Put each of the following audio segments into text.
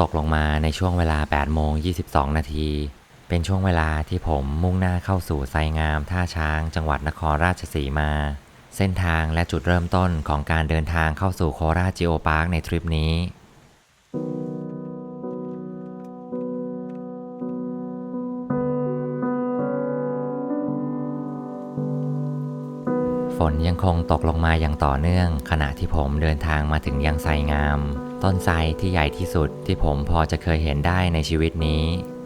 ตกลงมาในช่วงเวลา8โมง22 นาที เป็นช่วงเวลาที่ผมมุ่งหน้าเข้าสู่ไซงามท่าช้าง จังหวัดนครราชสีมา เส้นทางและจุดเริ่มต้นของการเดินทางเข้าสู่โคราชจิโอพาร์คในทริปนี้ ฝนยังคงตกลงมาอย่างต่อเนื่อง ขณะที่ผมเดินทางมาถึงยังไซงาม ต้นไทรที่ใหญ่ที่สุดที่ผมพอจะเคยเห็นได้ในชีวิตนี้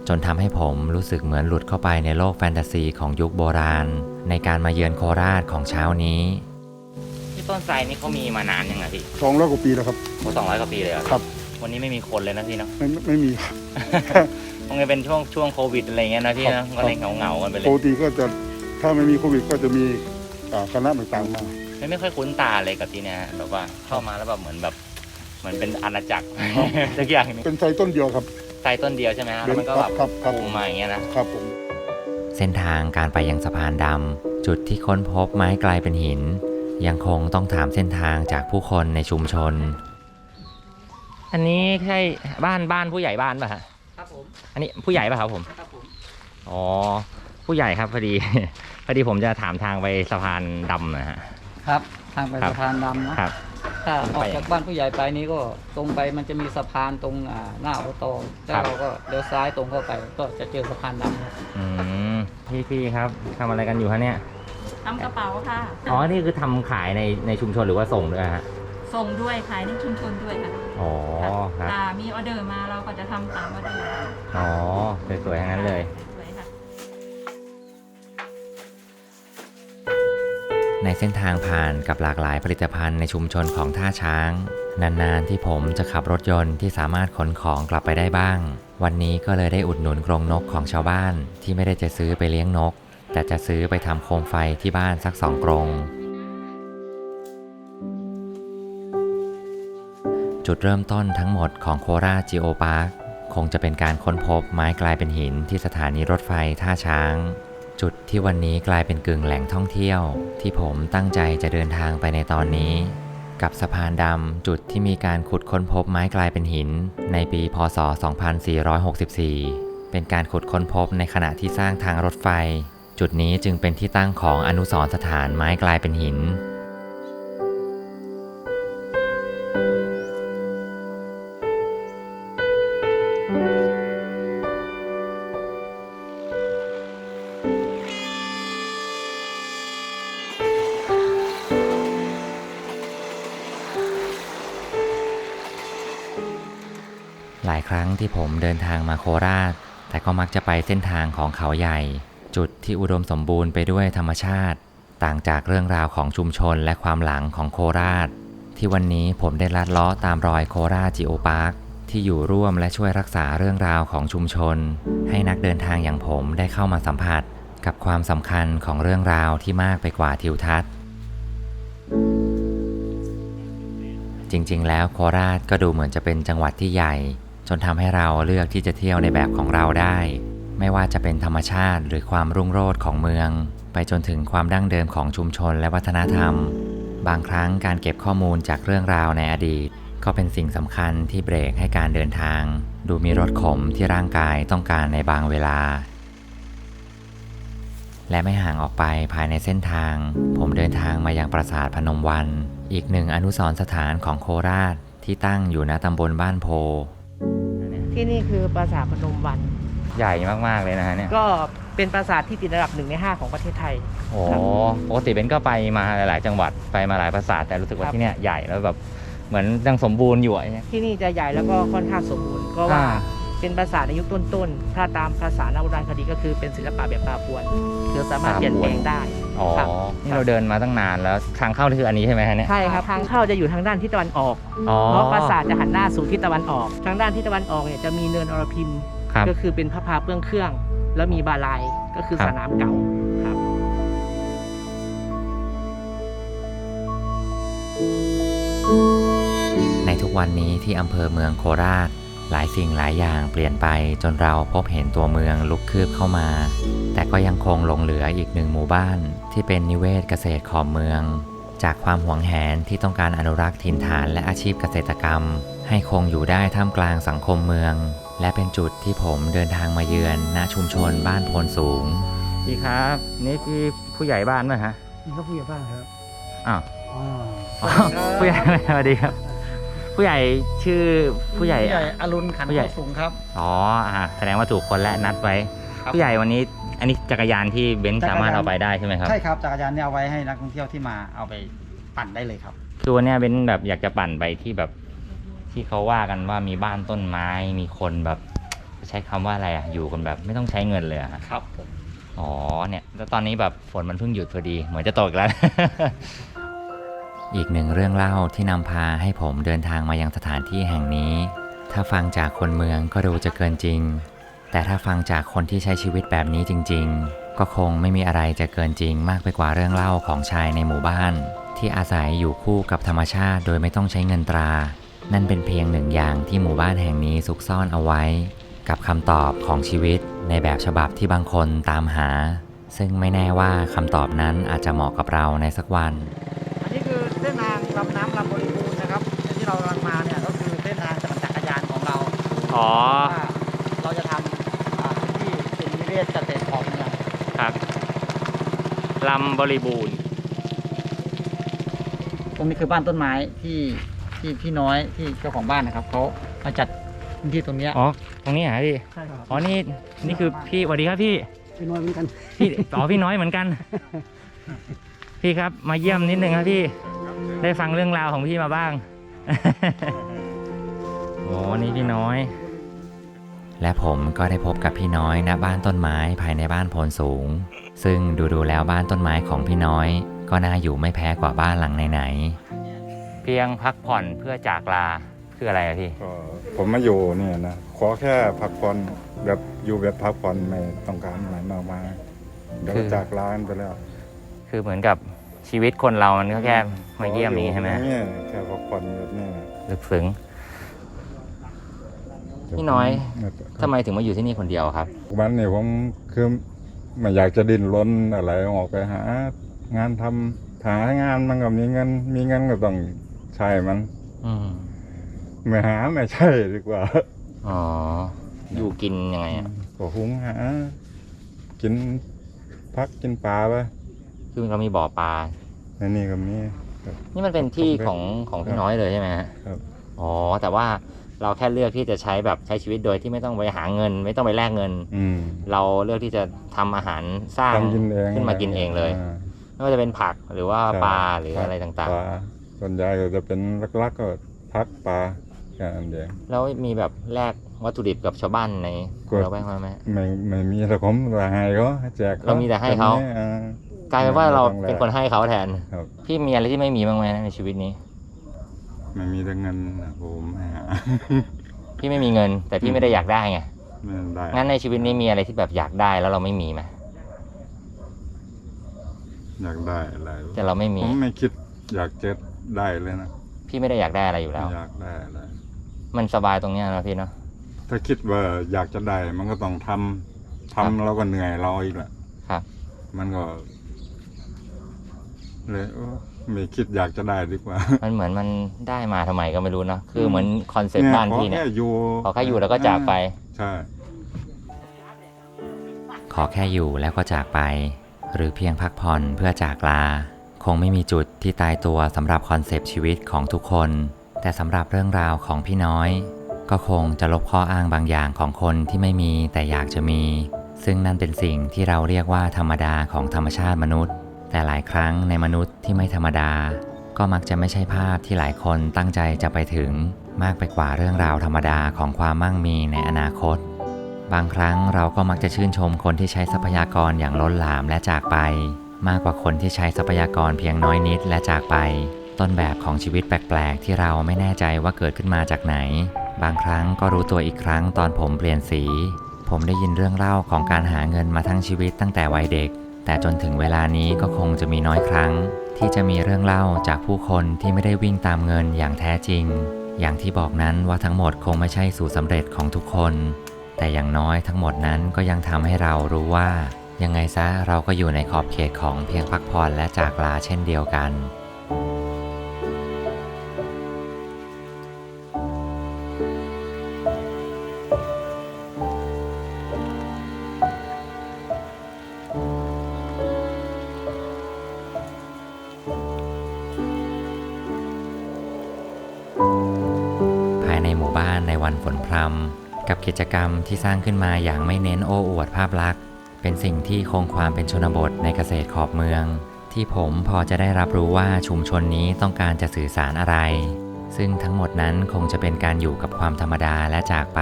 จนทำให้ผมรู้สึกเหมือนหลุดเข้าไปในโลกแฟนตาซีของยุคโบราณ ในการมาเยือนโคราชของเช้านี้ที่ต้นไทรนี่เขามีมานานยังไงพี่สองร้อยกว่าปีแล้วครับ เขาสองร้อยกว่าปีเลยเหอครับ วันนี้ไม่มีคนเลยนะพี่เนาะ ไม่ไม่ไม่มีครับคงจะเป็นช่วงช่วงโควิดอะไรเงี้ยนะพี่ครันะบก็เลยเหงาเหงาๆกันไปเลปย กติก็จะถ้าไม่มีโควิดก็จะมี อ่าคณะต่างๆมา ไม่ไม่ค่อยคุ้นตาเลยกับที่เนี้ยแบบว่าเข้ามาแล้วแบบเหมือนแบบเหมือนเป็นอาณาจักร สักอย่างหนึงเป็นไทรต้นเดียวครับไทรต้นเดียวใช่ไหมฮะแล้วมันก็คแบรับบครับครับ ปูมาอย่างเงี้ยนะ ครับผม เส้นทางการไปยังสะพานดำจุดที่ค้นพบไม้กลายเป็นหิน ยังคงต้องถามเส้นทางจากผู้คนในชุมชน อันนี้ใช่บ้านบ้านผู้ใหญ่บ้านป่ะฮะครับผม อันนี้ผู้ใหญ่ป่ะครับผม ครับผม อ๋อ ผู้ใหญ่ครับพอดี พอดีผมจะถามทางไปสะพานดำนะฮะ ครับ ทางไปครับ สะพานดำนะครับ ถ้าออกจากบ้านผู้ใหญ่ไปนี้ก็ตรงไปมันจะมีสะพานตรงอ่าหน้าอบตแล้วเราก็เลี้ยวซ้ายตรงเข้าไป ก็จะเจอสะพานดำครับอืมพี่พี่ครับทำอะไรกันอยู่ฮะเนี่ย ทำกระเป๋าค่ะ อ๋อ นี่คือทำขายในในชุมชนหรือว่าส่งด้วยฮะ ส่งด้วยขายในชุมชนด้วยค่ะอ๋อครับ อ่ามีออเดอร์มาเราก็จะทำตามออเดอร์อ๋อสวยๆทั้งนั้นเลย ในเส้นทางผ่านกับหลากหลายผลิตภัณฑ์ในชุมชนของท่าช้าง นาน ๆ ที่ผมจะขับรถยนต์ที่สามารถขนของกลับไปได้บ้าง วันนี้ก็เลยได้อุดหนุนกรงนกของชาวบ้านที่ไม่ได้จะซื้อไปเลี้ยงนก แต่จะซื้อไปทำโคมไฟที่บ้านสักสองกรงจุดเริ่มต้นทั้งหมดของโคราจิโอพาร์คคงจะเป็นการค้นพบไม้กลายเป็นหินที่สถานีรถไฟท่าช้าง จุดที่วันนี้กลายเป็นกึ่งแหล่งท่องเที่ยว ที่ผมตั้งใจจะเดินทางไปในตอนนี้ กับสะพานดำจุดที่มีการขุดค้นพบไม้กลายเป็นหิน ในปีพศ 2464 เป็นการขุดค้นพบในขณะที่สร้างทางรถไฟ จุดนี้จึงเป็นที่ตั้งของอนุสรณ์สถานไม้กลายเป็นหิน หลายครั้งที่ผมเดินทางมาโคราช แต่ก็มักจะไปเส้นทางของเขาใหญ่ จุดที่อุดมสมบูรณ์ไปด้วยธรรมชาติ ต่างจากเรื่องราวของชุมชนและความหลังของโคราช ที่วันนี้ผมได้ลัดเล้อตามรอยโคราชจิโอพาร์คที่อยู่ร่วมและช่วยรักษาเรื่องราวของชุมชน ให้นักเดินทางอย่างผมได้เข้ามาสัมผัส กับความสำคัญของเรื่องราวที่มากไปกว่าทิวทัศน์ จริงๆ แล้วโคราชก็ดูเหมือนจะเป็นจังหวัดที่ใหญ่ จนทำให้เราเลือกที่จะเที่ยวในแบบของเราได้ ไม่ว่าจะเป็นธรรมชาติหรือความรุ่งโรจน์ของเมือง ไปจนถึงความดั้งเดิมของชุมชนและวัฒนธรรม บางครั้งการเก็บข้อมูลจากเรื่องราวในอดีต ก็เป็นสิ่งสำคัญที่เบรกให้การเดินทาง ดูมีรสขมที่ร่างกายต้องการในบางเวลาและไม่ห่างออกไปภายในเส้นทาง ผมเดินทางมายังปราสาทพนมวัน อีกหนึ่งอนุสรณ์สถานของโคราชที่ตั้งอยู่ณตำบลบ้านโพ ที่นี่คือปราสาทพนมวัน ใหญ่มากๆเลยนะฮะเนี่ย ก็เป็นปราสาทที่ติดอันดับหนึ่งในห้าของประเทศไทย โอ้ปกติเบนก็ไปมาหลาย ๆ จังหวัดไปมาหลายภาษาทแต่รู้สึกว่าครับ ที่เนี่ยใหญ่แล้วแบบเหมือนยังสมบูรณ์อยู่อะเนี่ยที่นี่จะใหญ่แล้วก็ค่อนข้างสมบูรณ์ก็ว่า อ่า เป็นปราสาทในยุคต้นๆ ถ้าตามภาษานาโบราณคดีก็คือเป็นศิลปะแบบปาปวนคือสามารถเปลี่ยนแปลงได้อ๋อครับนี่เราเดินมาตั้งนานแล้วทางเข้าคืออันนี้ใช่ไหมฮะเนี่ยใช่ครับทางเข้าจะอยู่ทางด้านทิศตะวันออก อ๋อเพราะปราสาทจะหันหน้าสู่ทิศตะวันออก ทางด้านทิศตะวันออกเนี่ยจะมีเนินอรพิมครับ ก็คือเป็นพระพาเปื้องเครื่อง แล้วมีบาลายก็คือครับ สนามเก่าครับ ในทุกวันนี้ที่อำเภอเมืองโคราช หลายสิ่งหลายอย่างเปลี่ยนไปจนเราพบเห็นตัวเมืองลุกคืบเข้ามา แต่ก็ยังคงหลงเหลืออีกหนึ่งหมู่บ้านที่เป็นนิเวศเกษตรขอบเมือง จากความหวงแหนที่ต้องการอนุรักษ์ถิ่นฐานและอาชีพเกษตรกรรมใให้คงอยู่ได้ท่ามกลางสังคมเมือง และเป็นจุดที่ผมเดินทางมาเยือนณชุมชนบ้านโพนสูงพี่ครับ นี่พี่ผู้ใหญ่บ้านไหมฮะนี่ก็ผู้ใหญ่บ้านครับอ้าวอ๋อผู้ใหญ่สวัสดีครับ ผู้ใหญ่ชื่อผู้ใหญ่ ผู้ใหญ่อรุณขันผู้ใหญ่ สูงครับอ๋ออ่าแสดงว่าถูกคนและนัดไว้ครับผู้ใหญ่วันนี้อันนี้จักรยานที่เบนซ์สามารถเอาไปได้ใช่ไหมครับ ใช่ครับจักรยานเนี่ยเอาไว้ให้นักท่องเที่ยวที่มาเอาไปปั่นได้เลยครับ คือวันเนี้ยเบนซ์แบบอยากจะปั่นไปที่แบบ ที่เขาว่ากันว่ามีบ้านต้นไม้มีคนแบบ ใช้คำว่าอะไรอะอยู่กันแบบไม่ต้องใช้เงินเลยอะฮะครับผมอ๋อเนี่ยแล้วตอนนี้แบบฝนมันเพิ่งหยุดพอดี เหมือนจะตกอีกแล้ว อีกหนึ่งเรื่องเล่าที่นำพาให้ผมเดินทางมายังสถานที่แห่งนี้ ถ้าฟังจากคนเมืองก็ดูจะเกินจริง แต่ถ้าฟังจากคนที่ใช้ชีวิตแบบนี้จริง ๆ ก็คงไม่มีอะไรจะเกินจริงมากไปกว่าเรื่องเล่าของชายในหมู่บ้าน ที่อาศัยอยู่คู่กับธรรมชาติโดยไม่ต้องใช้เงินตรา นั่นเป็นเพียงหนึ่งอย่างที่หมู่บ้านแห่งนี้ซุกซ่อนเอาไว้ กับคำตอบของชีวิตในแบบฉบับที่บางคนตามหา ซึ่งไม่แน่ว่าคำตอบนั้นอาจจะเหมาะกับเราในสักวัน ลำน้ำลำบริบูรณ์นะครับที่เรากำลังมาเนี่ยก็คือเส้นทางจักรยานของเราอ๋อว่าเราจะทำอ่าพื้นที่เป็นนิเวศเกษตรของเมืองครับลำบริบูรณ์ตรงนี้คือบ้านต้นไม้ที่ที่พี่น้อยที่เจ้าของบ้านนะครับเขามาจัดพื้นที่ตรงเนี้ยอ๋อตรงนี้เหรอพี่ใช่ครับอ๋อนี่นี่คือพี่สวัสดีครับพี่พี่น้อยเหมือนกันพี่ อ๋อพี่น้อยเหมือนกัน พี่ครับมาเยี่ยมนิดนึงครับพี่ ได้ฟังเรื่องราวของพี่มาบ้าง โอ้นี่พี่น้อย และผมก็ได้พบกับพี่น้อยณบ้านต้นไม้ภายในบ้านโพนสูง ซึ่งดูๆแล้วบ้านต้นไม้ของพี่น้อย ก็น่าอยู่ไม่แพ้กว่าบ้านหลังไหนๆเพียงพักผ่อนเพื่อจากลาคืออะไรอะพี่ก็ผมมาอยู่เนี่ยนะขอแค่พักผ่อนแบบอยู่แบบพักผ่อนไม่ต้องการอะไรมากมายเดี๋ยวคือจากร้านไปแล้ว คือเหมือนกับ ชีวิตคนเรามันก็แค่มาเยี่ยมอย่างนี้ใช่ไหมเนี่ยแค่พักผ่อนแบบนี้นะลึกซึ้งพี่น้อยทำไมถึงมาอยู่ที่นี่คนเดียวครับวันนี้ผมคือไม่อยากจะดิ้นรนอะไรออกไปหา งานทำหางานมันก็มีเงิน มีเงินก็ต้องใช้มัน อืมไม่หาไม่ใช่ดีกว่า อ๋อ อยู่กินยังไงอะก็หุงหา กินพักกินปลาไปคือเรามีบ่อปลา ในนี่ก็มีครับ นี่มันเป็นที่ผมเป็นของของพี่น้อยเลยใช่ไหมฮะครับ อ๋อ แต่ว่าเราแค่เลือกที่จะใช้แบบใช้ชีวิตโดยที่ไม่ต้องไปหาเงิน ไม่ต้องไปแลกเงิน อืมเราเลือกที่จะทำอาหารสร้าง ทำกินเองขึ้นมากินเองเลยา ไม่ว่าจะเป็นผักหรือว่าใช่ปลาหรืออะไรต่างปลาส่วนใหญ่ก็จะเป็นลักๆก็พักปลาแค่นั้นเอง ๆ แล้วมีแบบแลกวัตถุดิบกับชาวบ้านในกดเราแวกนั้นไหม ไม่ไม่มีแต่ผมแต่ให้เขาแจกเรามีแต่ให้เขา แบบนี้อ่ กลายเป็นว่าเราเป็นคนไม่ต้องแลกให้เขาแทน ครับ พี่มีอะไรที่ไม่มีบ้างไหมในชีวิตนี้ไม่มีแต่เงินนะผมไม่หา พี่ไม่มีเงิน แต่พี่ไม่ได้อยากได้ไง ไม่ได้งั้นในชีวิตนี้มีอะไรที่แบบอยากได้แล้วเราไม่มีไหมอยากได้อะไรแต่เราไม่ผมี มไม่คิดอยากจะได้เลยนะพี่ไม่ได้อยากได้อะไรอยู่แล้ว ไม่อยากได้อะไรมันสบายตรงเนี้ยนะพี่เนาะ ถ้าคิดว่าอยากจะได้ มันก็ต้องทำทำครับ แล้วก็เหนื่อยรออีกแหละครับ มันก็ เลยเออไม่คิดอยากจะได้ดีกว่ามันเหมือนมันได้มาทำไมก็ไม่รู้เนาะคือเหมือนคอนเซ็ปต์บ้านพี่เนี่ยขอแค่อยู่ขอแค่อยู่แล้วก็จากไป ใช่ ขอแค่อยู่แล้วก็จากไป หรือเพียงพักผ่อนเพื่อจากลา คงไม่มีจุดที่ตายตัวสำหรับคอนเซปต์ชีวิตของทุกคน แต่สำหรับเรื่องราวของพี่น้อย ก็คงจะลบข้ออ้างบางอย่างของคนที่ไม่มีแต่อยากจะมี ซึ่งนั่นเป็นสิ่งที่เราเรียกว่าธรรมดาของธรรมชาติมนุษย์ แต่หลายครั้งในมนุษย์ที่ไม่ธรรมดา ก็มักจะไม่ใช่ภาพที่หลายคนตั้งใจจะไปถึงมากไปกว่าเรื่องราวธรรมดาของความมั่งมีในอนาคต บางครั้งเราก็มักจะชื่นชมคนที่ใช้ทรัพยากรอย่างล้นหลามและจากไป มากกว่าคนที่ใช้ทรัพยากรเพียงน้อยนิดและจากไป ต้นแบบของชีวิตแปลกๆ ที่เราไม่แน่ใจว่าเกิดขึ้นมาจากไหน บางครั้งก็รู้ตัวอีกครั้งตอนผมเปลี่ยนสี ผมได้ยินเรื่องเล่าของการหาเงินมาทั้งชีวิตตั้งแต่วัยเด็ก แต่จนถึงเวลานี้ก็คงจะมีน้อยครั้ง ที่จะมีเรื่องเล่าจากผู้คนที่ไม่ได้วิ่งตามเงินอย่างแท้จริง อย่างที่บอกนั้นว่าทั้งหมดคงไม่ใช่สูตรสำเร็จของทุกคน แต่อย่างน้อยทั้งหมดนั้นก็ยังทำให้เรารู้ว่า ยังไงซะเราก็อยู่ในขอบเขตของเพียงพักผ่อนและจากลาเช่นเดียวกัน จกรรมที่สร้างขึ้นมาอย่างไม่เน้นโอ้อวดภาพลักษณ์ เป็นสิ่งที่คงความเป็นชนบทในเกษตรขอบเมือง ที่ผมพอจะได้รับรู้ว่าชุมชนนี้ต้องการจะสื่อสารอะไร ซึ่งทั้งหมดนั้นคงจะเป็นการอยู่กับความธรรมดาและจากไป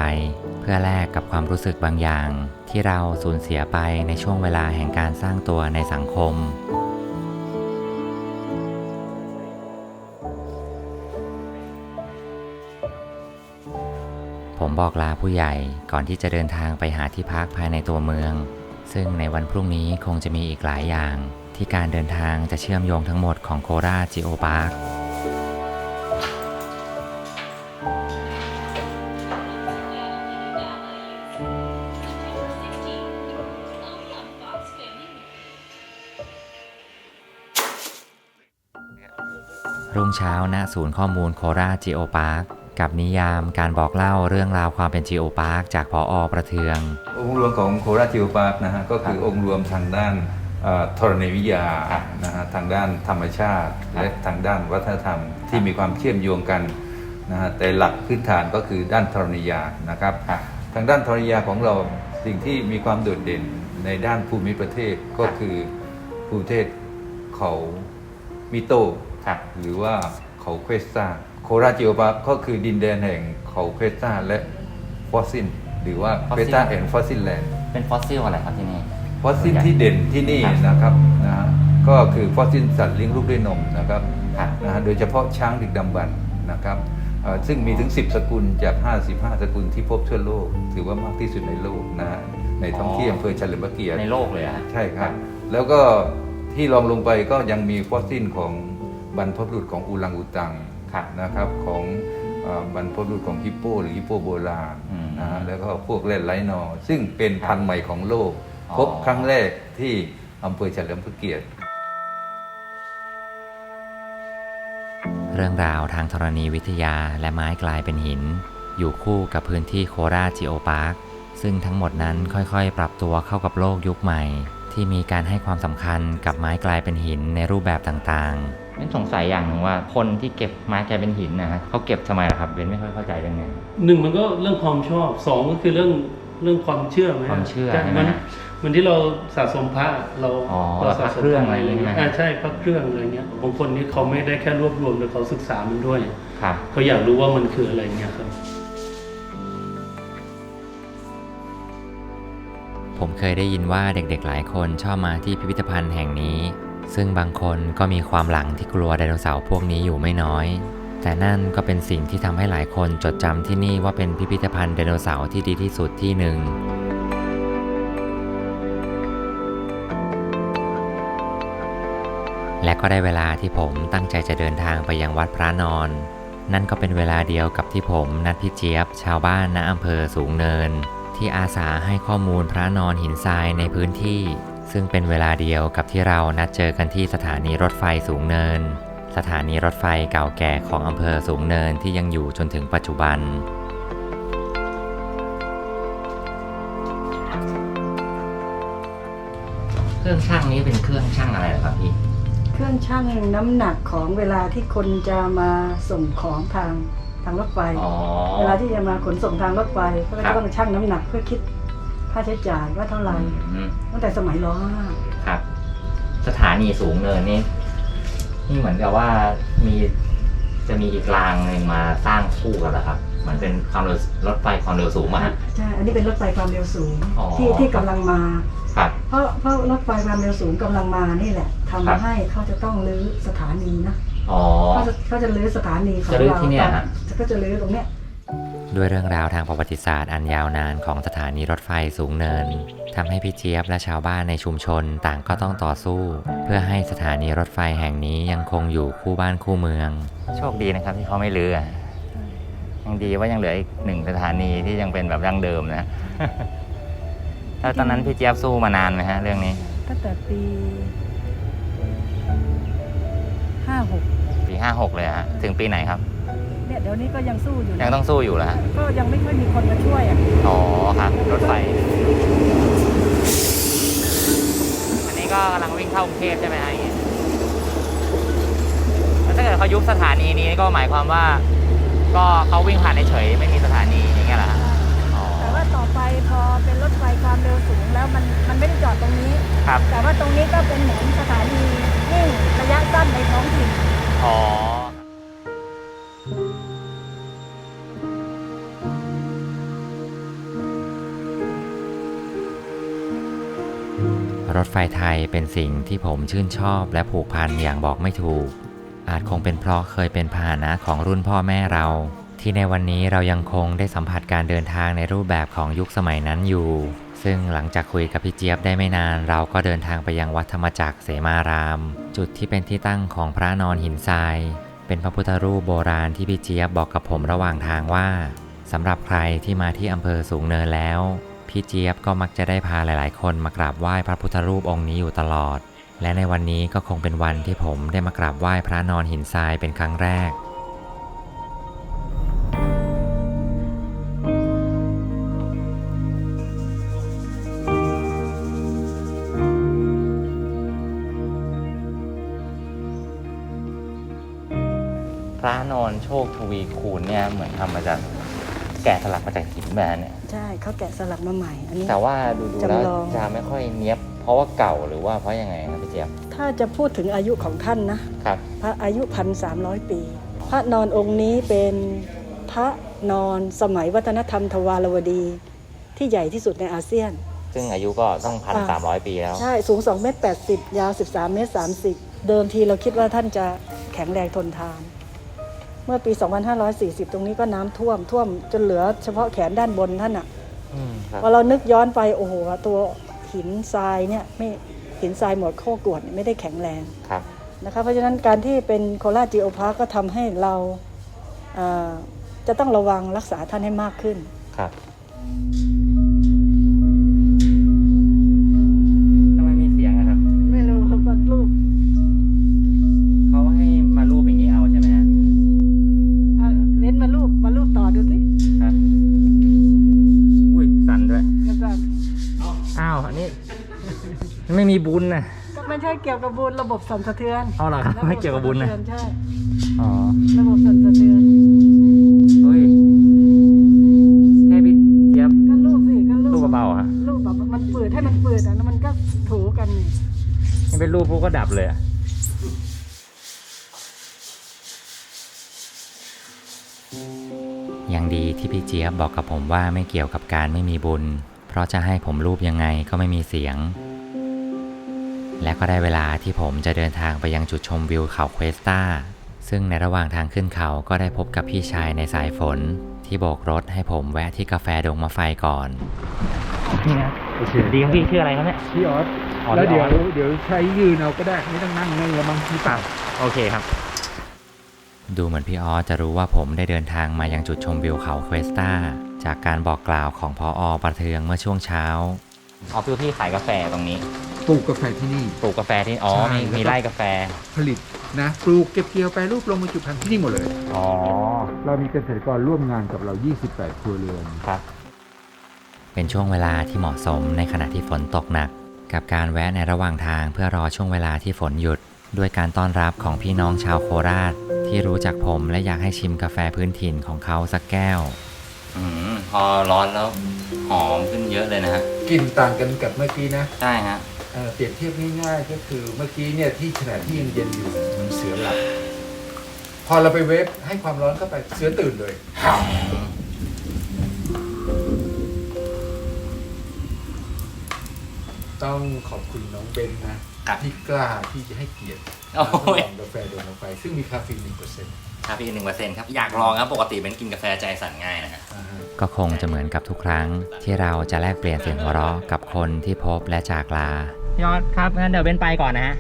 เพื่อแลกกับความรู้สึกบางอย่าง ที่เราสูญเสียไปในช่วงเวลาแห่งการสร้างตัวในสังคม ผมบอกลาผู้ใหญ่ก่อนที่จะเดินทางไปหาที่พักภายในตัวเมือง ซึ่งในวันพรุ่งนี้คงจะมีอีกหลายอย่าง ที่การเดินทางจะเชื่อมโยงทั้งหมดของโคราชจิโอพาร์ครุ่งเช้าณศูนย์ข้อมูลโคราชจิโอพาร์ค กับนิยามการบอกเล่าเรื่องราวความเป็นจิโอพาร์คจากพออประเทือง องค์รวมของโคราชจิวปาร์คนะฮะก็คือองค์รวมทางด้านธรณีวิทยานะฮะทางด้านธรรมชาติ และทางด้านวัฒนธรรมที่มีความเชื่อมโยงกันนะฮะแต่หลักพื้นฐานก็คือด้านธรณียานะครับ ทางด้านธรณียาของเราสิ่งที่มีความโดดเด่นในด้านภูมิประเทศก็คือภูมิประเทศเขามิโตครับหรือว่าเขาเควสตา โคราชจิโอปาร์คก็คือดินแดนแห่งเขาเควสตาและฟอสซิลหรือว่าฟอสเควซิสลตาแอนด์ฟอสซิลแลนด์เป็นฟอสซิลอะไรครับที่นี่ ฟอสซิลที่เด่นที่นี่นะครับนะฮะก็คือฟอสซิลสัตว์เลี้ยงลูกด้วยนมนะครับครับ นะฮะโดยเฉพาะช้างดึกดำบรรพ์นะครับเอ่อซึ่งมีถึง 10 สกุลจาก 55 สกุลที่พบทั่วโลก ถือว่ามากที่สุดในโลกนะฮะในท้องที่อำเภอเฉลิมพระเกียรติ ในโลกเลยอะ ใช่ครับ แล้วก็ที่ลองลงไปก็ยังมีฟอสซิลของบรรพบุรุษของอูรังอูตังครับ นะครับของเอ่อบรรพบุรุษของฮิปโปหรือฮิปโปโบราณอืมนะฮะแล้วก็พวกเล่นไลนอร์ซึ่งเป็นพันธุ์ใหม่ของโลกอ๋อพบครั้งแรกที่อำเภอเฉลิมพระเกียรติ เรื่องราวทางธรณีวิทยาและไม้กลายเป็นหิน อยู่คู่กับพื้นที่โคราชจิโอพาร์คซึ่งทั้งหมดนั้นค่อยๆ ปรับตัวเข้ากับโลกยุคใหม่ ที่มีการให้ความสำคัญกับไม้กลายเป็นหินในรูปแบบต่างๆเป็นสงสัยอย่างหนึ่งว่าคนที่เก็บไม้กลายเป็นหินนะฮะเขาเก็บทำไมล่ะครับเบนไม่ค่อยเข้าใจเรื่องนี้หนึ่งมันก็เรื่องความชอบสองก็คือเรื่องเรื่องความเชื่อไหมความเชื่อใช่ใช่ไหมมันมันที่เราสะสมพระเราอ๋อสะพระสมเครื่องอะไรอย่างเงี้ยอ่าใช่พระเครื่องอะไรเงี้ยบางคนนี่เขาไม่ได้แค่รวบรวมแต่เขาศึกษามันด้วยครับเขาอยากรู้ว่ามันคืออะไรเงี้ยครับ ผมเคยได้ยินว่าเด็กๆหลายคนชอบมาที่พิพิธภัณฑ์แห่งนี้ ซึ่งบางคนก็มีความหลังที่กลัวไดโนเสาร์พวกนี้อยู่ไม่น้อย แต่นั่นก็เป็นสิ่งที่ทำให้หลายคนจดจำที่นี่ว่าเป็นพิพิธภัณฑ์ไดโนเสาร์ที่ดีที่สุดที่หนึ่งและก็ได้เวลาที่ผมตั้งใจจะเดินทางไปยังวัดพระนอน นั่นก็เป็นเวลาเดียวกับที่ผมนัดพี่เจี๊ยบ ชาวบ้านณอำเภอสูงเนิน ที่อาสาให้ข้อมูลพระนอนหินทรายในพื้นที่ ซึ่งเป็นเวลาเดียวกับที่เรานัดเจอกันที่สถานีรถไฟสูงเนิน สถานีรถไฟเก่าแก่ของอำเภอสูงเนินที่ยังอยู่จนถึงปัจจุบันเครื่องช่างนี้เป็นเครื่องช่างอะไรเหรอครับพี่ เครื่องชั่งน้ำหนักของเวลาที่คนจะมาส่งของทางทางรถไฟ อ๋อ เวลาที่จะมาขนส่งทางรถไฟก็ครัจะบ ต้องชั่งน้ำหนักเพื่อคิดค่าใช้จ่ายว่าเท่าไหร่อืมตั้งแต่สมัยร้อห้าครับ สถานีสูงเนินนี่นี่เหมือนกับว่ามีจะมีอีกรางหนึ่งมาสร้างคู่กันเหรอครับเหมือนเป็นความเร็วรถไฟความเร็วสูงมาฮะ ใช่ อันนี้เป็นรถไฟความเร็วสูงอ๋อ ที่ที่กำลังมา ครับ เพราะเพราะรถไฟความเร็วสูงกำลังมานี่แหละทำครับ ให้เขาจะต้องรื้อสถานีนะอ๋อ เขาจะเขาจะรื้อสถานีของจะรื้อเราที่เนี่ยฮะ ก็จะรื้อตรงเนี้ยด้วยเรื่องราวทางประวัติศาสตร์อันยาวนานของสถานีรถไฟสูงเนินทำให้พี่เจี๊ยบและชาวบ้านในชุมชนต่างก็ต้องต่อสู้ เพื่อให้สถานีรถไฟแห่งนี้ยังคงอยู่คู่บ้านคู่เมือง โชคดีนะครับที่เขาไม่รื้ออะยังดีว่ายังเหลืออีกหนึ่งสถานีที่ยังเป็นแบบดั้งเดิมนะแล้วตอนนั้นพี่เจี๊ยบสู้มานานไหมฮะเรื่องนี้ตั้งแต่ปีห้าหกปีห้าหกเลยฮะถึงปีไหนครับ เนี่ยเดี๋ยวนี้ก็ยังสู้อยู่ยังต้องสู้อยู่แล้วก็ยังไม่ค่อยมีคนมาช่วยอะอ๋อครับรถไฟ อันนี้ก็กำลังวิ่งเข้ากรุงเทพใช่ไหมฮะถ้าเกิดเขายุบสถานีนี้ก็หมายความว่า ก็เขาวิ่งผ่านเฉยไม่มีสถานีอย่างเงี้ยเหรอะแต่ว่าต่อไปพอเป็นรถไฟความเร็วสูงแล้วมันมันไม่ได้จอดตรงนี้ ครับ แต่ว่าตรงนี้ก็เป็นเหมือนสถานีวิ่งระยะสั้นในท้องถิ่นอ๋อ รถไฟไทยเป็นสิ่งที่ผมชื่นชอบและผูกพันอย่างบอกไม่ถูก อาจคงเป็นเพราะเคยเป็นพาหนะของรุ่นพ่อแม่เรา ที่ในวันนี้เรายังคงได้สัมผัสการเดินทางในรูปแบบของยุคสมัยนั้นอยู่ ซึ่งหลังจากคุยกับพี่เจี๊ยบได้ไม่นาน เราก็เดินทางไปยังวัดธรรมจักรเสมาราม จุดที่เป็นที่ตั้งของพระนอนหินทราย เป็นพระพุทธรูปโบราณที่พี่เจี๊ยบบอกกับผมระหว่างทางว่าสำหรับใครที่มาที่อำเภอสูงเนินแล้ว พี่เจี๊ยบก็มักจะได้พาหลาย ๆ คนมากราบไหว้พระพุทธรูปองค์นี้อยู่ตลอด และในวันนี้ก็คงเป็นวันที่ผมได้มากราบไหว้พระนอนหินทรายเป็นครั้งแรกพระนอนโชคทวีคูณเนี่ยเหมือนทำมาจาก แกะสลักมาจากหินแบนเนี่ยใช่เขาแกะสลักมาใหม่ อันนี้ แต่ว่าดูๆแล้วจำลอง จะไม่ค่อยเนี้ยบเพราะว่าเก่าหรือว่าเพราะยังไงครับพี่เจี๊ยบถ้าจะพูดถึงอายุของท่านนะ ครับ พระอายุพันสามร้อยปี พระนอนองค์นี้เป็นพระนอนสมัยวัฒนธรรมทวารวดี ที่ใหญ่ที่สุดในอาเซียน ซึ่งอายุก็ต้องพันสามร้อยปีแล้ว ใช่สูง2เมตร80 ยาว 13 เมตร 30 เดิมทีเราคิดว่าท่านจะแข็งแรงทนทาน เมื่อปี 2540 ตรงนี้ก็น้ำท่วมท่วมจนเหลือเฉพาะแขนด้านบนท่านอะอืมครับ พอเรานึกย้อนไปโอ้โหตัวหินทรายเนี่ยไม่หินทรายหมดโคกรวดเนี่ยไม่ได้แข็งแรง ครับ นะคะเพราะฉะนั้นการที่เป็นโคราชจีโอพาร์คก็ทำให้เราเอ่อจะต้องระวังรักษาท่านให้มากขึ้น ครับ ไม่มีบุญนะก็ไม่ใช่เกี่ยวกับบุญระบบสั่นสะเทือนเอาเหรอครับระบบไม่เกี่ยวกับบุญนะสั่สเทือใช่อ๋อระบบสั่นสะเทือนเฮ้ยแค่พี่เจี๊ยบก็รูปสิก็รูปรูปเบาๆอะรูปแบบมันเปิดให้มันเปิดอะแล้วมันก็ถูกันนี่นี่เป็นรูปพวกก็ดับเลยอะยังดีที่พี่เจี๊ยบบอกกับผมว่าไม่เกี่ยวกับการไม่มีบุญ เพราะจะให้ผมรูปยังไงก็ไม่มีเสียง และก็ได้เวลาที่ผมจะเดินทางไปยังจุดชมวิวเขาเควสตาซึ่งในระหว่างทางขึ้นเขาก็ได้พบกับพี่ชายในสายฝน ที่โบกรถให้ผมแวะที่กาแฟดงมะไฟก่อน นี่นะโอเคดีครับพี่ชื่ออะไรครับเนี่ย พี่ออสอ๋อแล้วพี่เดี๋อยวอส เดี๋ยวใช้ยืนเอาก็ได้ไม่ต้องนั่งนั่งแล้วมั้งพี่ป่าโอเคครับ ดูเหมือนพี่ออสจะรู้ว่าผมได้เดินทางมายังจุดชมวิวเขาเควสตาจากการบอกกล่าวของพออประเทืองเมื่อช่วงเช้าอ๋อคือพี่ขายกาแฟตรงนี้ ปลูกกาแฟที่นี่ ปลูกกาแฟที่อ๋อใช่มีแล้วก็ มีไร่กาแฟผลิตนะปลูกเก็บเกี่ยวแปรรูปลงบรรจุภัณฑ์ที่นี่หมดเลย อ๋อเรามีเกษตรกรร่วมงานกับเรา 28 ครัวเรือน ครับ เป็นช่วงเวลาที่เหมาะสมในขณะที่ฝนตกหนัก กับการแวะในระหว่างทางเพื่อรอช่วงเวลาที่ฝนหยุด ด้วยการต้อนรับของพี่น้องชาวโคราช ที่รู้จักผมและอยากให้ชิมกาแฟพื้นถิ่นของเขาสักแก้วอืมพอร้อนแล้วหอมขึ้นเยอะเลยนะฮะกลิ่นต่างกันกับเมื่อกี้นะ ใช่ฮะ เอ่อเปรียบเทียบง่ายๆก็คือเมื่อกี้เนี่ยที่ขณะที่ยังเย็นอยู่มันเสือหลับพอเราไปเวฟให้ความร้อนเข้าไปเสือตื่นเลยต้องขอบคุณน้องเบนนะ ครับที่กล้าที่จะให้เกียรติโอ้มาทดยลองกาแฟโดนลงไป ซึ่งมีคาเฟอีนหนึ่งเปอร์เซ็นต์ครับพี่หนึ่งเปอร์เซ็นต์ครับ อยากลองครับ ปกติเป็นกินกาแฟใจสั่นง่ายนะฮะ ก็คงจะเหมือนกับทุกครั้ง ที่เราจะแลกเปลี่ยนเสียงหัวเราะกับคนที่พบและจากลา ยอดครับงั้นเดี๋ยวเป็นไปก่อนนะฮะ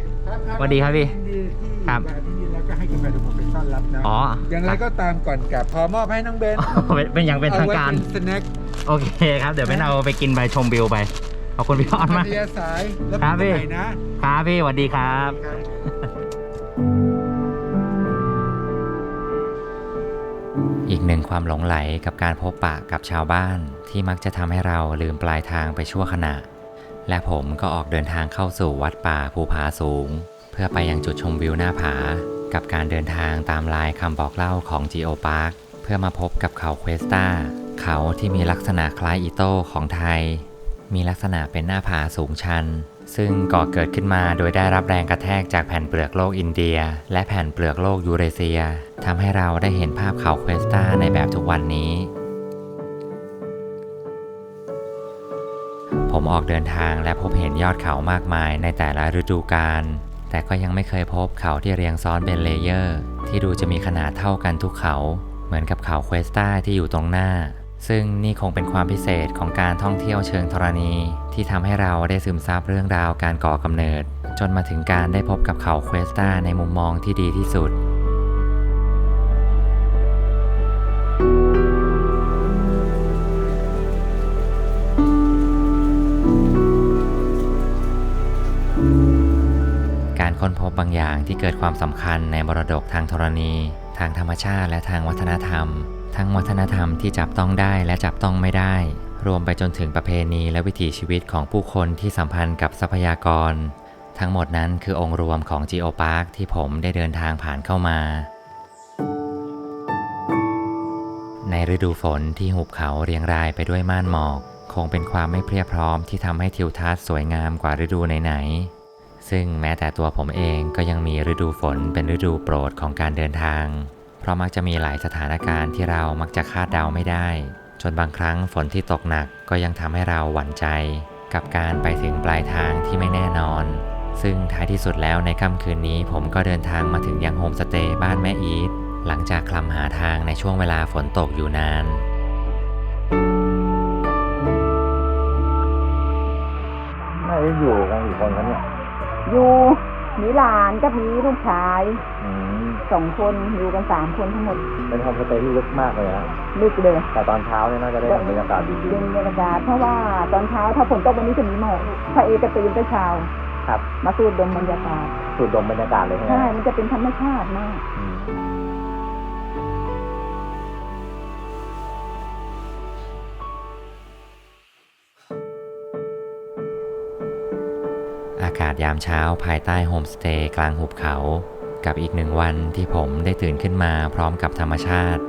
สวัสดีครับพี่ยินดีที่ครับ มาที่นี่แล้วก็ให้กาแฟดูผมไปต้อนรับนะอ๋ออย่างไรก็ตามก่อนกลับพอมอบให้น้องเบนเป็นเป็นอย่างเป็นทางการเอไว้เป็นสแน็คโอเคครับ เดี๋ยวเป็นเอาไปกินไปชมวิวไป ขอบคุณพี่ออดมาก พัทยาสายแล้วครับพบพี่กันใหม่นะครับพี่สวัสดีครับ อีกหนึ่งความหลงไหลกับการพบปะกับชาวบ้านที่มักจะทำให้เราลืมปลายทางไปชั่วขณะ และผมก็ออกเดินทางเข้าสู่วัดป่าภูผาสูง เพื่อไปยังจุดชมวิวหน้าผา กับการเดินทางตามลายคำบอกเล่าของ Geo Park เพื่อมาพบกับเขาเควสตาเขาที่มีลักษณะคล้ายอีโต้ของไทย มีลักษณะเป็นหน้าผาสูงชัน ซึ่งก่อเกิดขึ้นมาโดยได้รับแรงกระแทกจากแผ่นเปลือกโลกอินเดีย และแผ่นเปลือกโลกยูเรเซียทำให้เราได้เห็นภาพเขาเควสตาในแบบทุกวันนี้ ผมออกเดินทางและพบเห็นยอดเขามากมายในแต่ละฤดูกาล แต่ก็ยังไม่เคยพบเขาที่เรียงซ้อนเป็นเลเยอร์ ที่ดูจะมีขนาดเท่ากันทุกเขา เหมือนกับเขาเควสตาที่อยู่ตรงหน้า ซึ่งนี่คงเป็นความพิเศษของการท่องเที่ยวเชิงธรณี ที่ทำให้เราได้ซึมซับเรื่องราวการก่อกำเนิด จนมาถึงการได้พบกับเขาเควสตาในมุมมองที่ดีที่สุด ค้นพบบางอย่างที่เกิดความสำคัญในมรดกทางธรณี ทางธรรมชาติและทางวัฒนธรรม ทั้งวัฒนธรรมที่จับต้องได้และจับต้องไม่ได้ รวมไปจนถึงประเพณีและวิถีชีวิตของผู้คนที่สัมพันธ์กับทรัพยากร ทั้งหมดนั้นคือองค์รวมของ Geo Park ที่ผมได้เดินทางผ่านเข้ามา ในฤดูฝนที่หุบเขาเรียงรายไปด้วยม่านหมอก คงเป็นความไม่เพียบพร้อมที่ทำให้ทิวทัศน์สวยงามกว่าฤดูไหนๆ ซึ่งแม้แต่ตัวผมเองก็ยังมีฤดูฝนเป็นฤดูโปรดของการเดินทาง เพราะมักจะมีหลายสถานการณ์ที่เรามักจะคาดเดาไม่ได้ จนบางครั้งฝนที่ตกหนักก็ยังทำให้เราหวั่นใจ กับการไปถึงปลายทางที่ไม่แน่นอน ซึ่งท้ายที่สุดแล้วในค่ำคืนนี้ผมก็เดินทางมาถึงยังโฮมสเตย์บ้านแม่อีทหลังจากคลำหาทางในช่วงเวลาฝนตกอยู่นานไม่ได้อยู่กันกี่คนครับเนี่ย อยู่มีหลานกับมีลูกชายสองคนอยู่กันสามคนทั้งหมดเป็นโฮมสเตย์ที่ลึกมากเลยนะลึกเลยแต่ตอนเช้าเนี่ยน่าจะได้เห็นบรรยากาศดีเป็นบรรยากาศเพราะว่าตอนเช้าถ้าฝนตกวันนี้จะมีหมอกพระเอกจะตื่นแต่เช้าครับ มาสูดดมบรรยากาศ สูดดมบรรยากาศเลยใช่ไหมใช่ มันจะเป็นธรรมชาติมาก กาศยามเช้าภายใต้โฮมสเตย์กลางหุบเขา กับอีกหนึ่งวันที่ผมได้ตื่นขึ้นมาพร้อมกับธรรมชาติ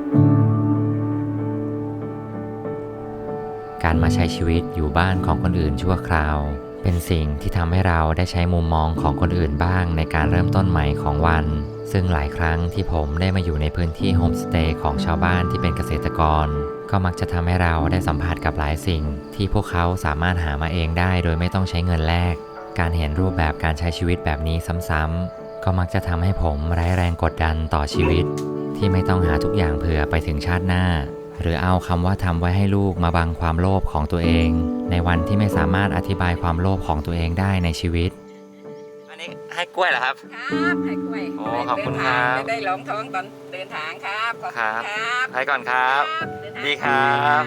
การมาใช้ชีวิตอยู่บ้านของคนอื่นชั่วคราว เป็นสิ่งที่ทำให้เราได้ใช้มุมมองของคนอื่นบ้างในการเริ่มต้นใหม่ของวัน ซึ่งหลายครั้งที่ผมได้มาอยู่ในพื้นที่โฮมสเตย์ของชาวบ้านที่เป็นเกษตรกรก็มักจะทำให้เราได้สัมผัสกับหลายสิ่ง ที่พวกเขาสามารถหามาเองได้โดยไม่ต้องใช้เงินแลก การเห็นรูปแบบการใช้ชีวิตแบบนี้ซ้ำๆก็มักจะทำให้ผมไร้แรงกดดันต่อชีวิต ที่ไม่ต้องหาทุกอย่างเผื่อไปถึงชาติหน้า หรือเอาคำว่าทำไว้ให้ลูกมาบังความโลภของตัวเอง ในวันที่ไม่สามารถอธิบายความโลภของตัวเองได้ในชีวิต อันนี้ให้กล้วยเหรอครับ ครับให้กล้วยโอ้ขอบคุณครับได้ลองท้องตอนเดินทางครับขอบครัคุณบครับไปก่อนครับเนทางดีครับ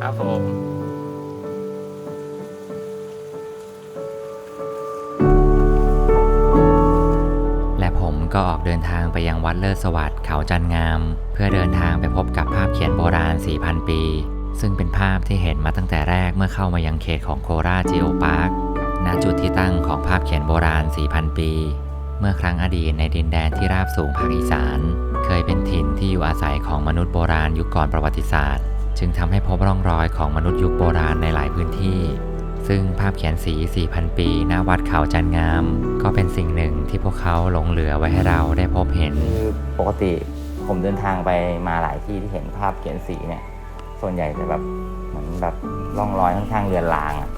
ครับผม ก็ออกเดินทางไปยังวัดเลิศสวัสดิ์เขาจันงาม เพื่อเดินทางไปพบกับภาพเขียนโบราณ 4,000 ปี ซึ่งเป็นภาพที่เห็นมาตั้งแต่แรกเมื่อเข้ามายังเขตของโคราชจิโอพาร์คณจุดที่ตั้งของภาพเขียนโบราณ 4,000 ปี เมื่อครั้งอดีตในดินแดนที่ราบสูงภาคอีสาน เคยเป็นถิ่นที่อยู่อาศัยของมนุษย์โบราณยุคก่อนประวัติศาสตร์ จึงทำให้พบร่องรอยของมนุษย์ยุคโบราณในหลายพื้นที่ ซึ่งภาพเขียนสี 4,000 ปีหน้าวัดเขาจันงาม ก็เป็นสิ่งหนึ่งที่พวกเขาหลงเหลือไว้ให้เราได้พบเห็น คือปกติผมเดินทางไปมาหลายที่ที่เห็นภาพเขียนสีเนี่ย ส่วนใหญ่จะแบบเหมือนแบบร่องรอยค่อนข้างเลือนลางอะ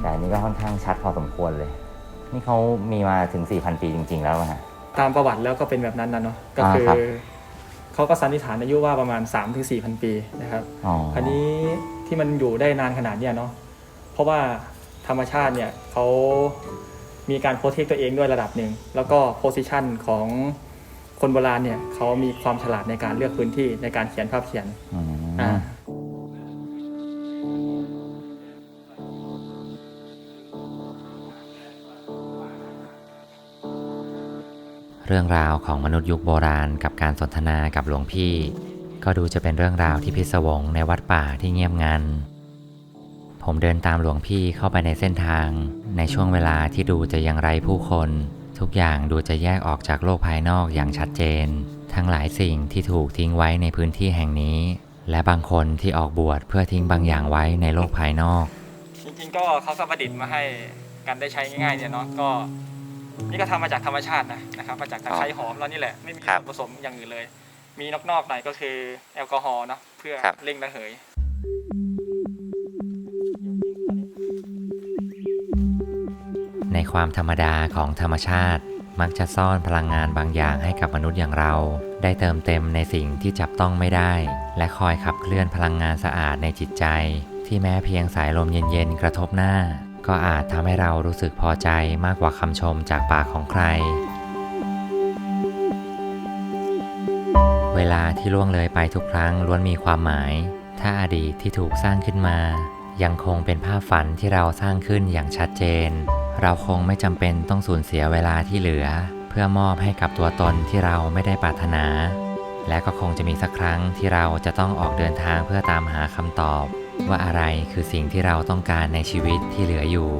แต่อันนี้ก็ค่อนข้างชัดพอสมควรเลย นี่เขามีมาถึง 4,000 ปีจริง ๆ แล้วนะฮะ ตามประวัติแล้วก็เป็นแบบนั้นนะเนาะก็อ่าคือครับเขาก็สันนิษฐานอายุว่าประมาณ 3-4ถึงพันปีนะครับ อ๋ออันนี้ที่มันอยู่ได้นานขนาดเนี้ยเนาะเพ ราะว่าธรรมชาติเนี่ยเขามีการโพสเทคตัวเองด้วยระดับหนึ่ง แล้วก็โพสิชันของคนโบราณเนี่ยเขามีความฉลาดในการเลือกพื้นที่ในการเขียนภาพเขียนอืมอ่าเรื่องราวของมนุษย์ยุคโบราณกับการสนทนากับหลวงพี่ ก็ดูจะเป็นเรื่องราวที่พิศวงในวัดป่าที่เงียบงัน ผมเดินตามหลวงพี่เข้าไปในเส้นทาง ในช่วงเวลาที่ดูจะยังไรผู้คน ทุกอย่างดูจะแยกออกจากโลกภายนอกอย่างชัดเจน ทั้งหลายสิ่งที่ถูกทิ้งไว้ในพื้นที่แห่งนี้ และบางคนที่ออกบวชเพื่อทิ้งบางอย่างไว้ในโลกภายนอก จริงๆก็เขาก็ประดิษฐ์มาให้กันได้ใช้ง่ายๆเนี่ยเนาะก็ นี่ก็ทำมาจากธรรมชาตินะนะครับมาจากตะไคร้หอมแล้วนี่แหละไม่มีครับส่วนผสมอย่างอื่นเลย มีนอกๆหน่อยก็คือแอลกอฮอล์เนาะเพื่อครับ เร่งระเหย ในความธรรมดาของธรรมชาติ มักจะซ่อนพลังงานบางอย่างให้กับมนุษย์อย่างเรา ได้เติมเต็มในสิ่งที่จับต้องไม่ได้ และคอยขับเคลื่อนพลังงานสะอาดในจิตใจ ที่แม้เพียงสายลมเย็นๆกระทบหน้า ก็อาจทำให้เรารู้สึกพอใจมากกว่าคำชมจากปากของใคร เวลาที่ล่วงเลยไปทุกครั้งล้วนมีความหมาย ถ้าอดีตที่ถูกสร้างขึ้นมา ยังคงเป็นภาพฝันที่เราสร้างขึ้นอย่างชัดเจน เราคงไม่จำเป็นต้องสูญเสียเวลาที่เหลือ เพื่อมอบให้กับตัวตนที่เราไม่ได้ปรารถนา และก็คงจะมีสักครั้งที่เราจะต้องออกเดินทางเพื่อตามหาคำตอบ ว่าอะไรคือสิ่งที่เราต้องการในชีวิตที่เหลืออยู่